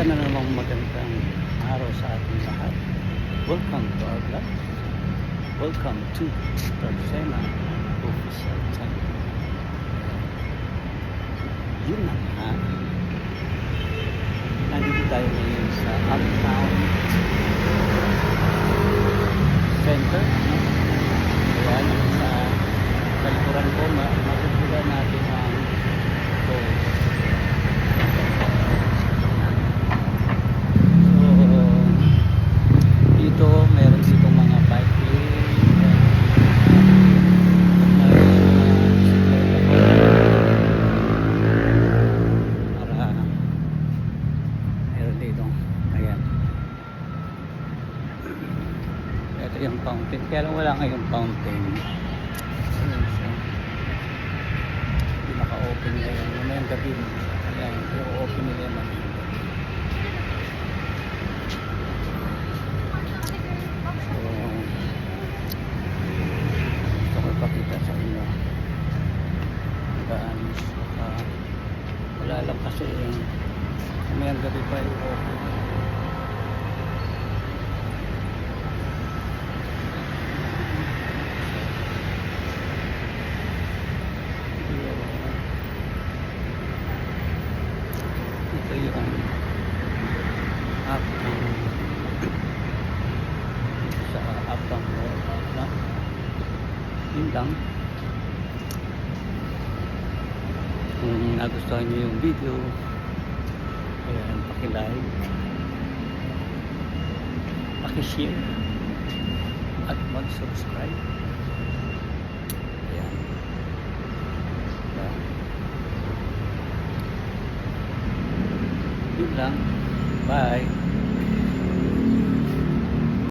Isa na namang magandang araw sa ating lahat. Welcome to our vlog. Welcome to Tarsena Official Channel. Yun na nga. Nandito tayo ngayon sa Uptown yung fountain. Kaya lang wala ngayong fountain. Ayan siya. Hindi naka-open ngayon. Mamayang gabi. Ayan, i-open nila yung mga So, gusto ko ipakita sa inyo. Kasi eh, mamayang gabi pa yung open. Yung uptown sa uptown mall na yun kung nagustuhan nyo yung video. Ayan pakilike. Pakishare. At mag subscribe ayan Ayan. Yun lang. Bye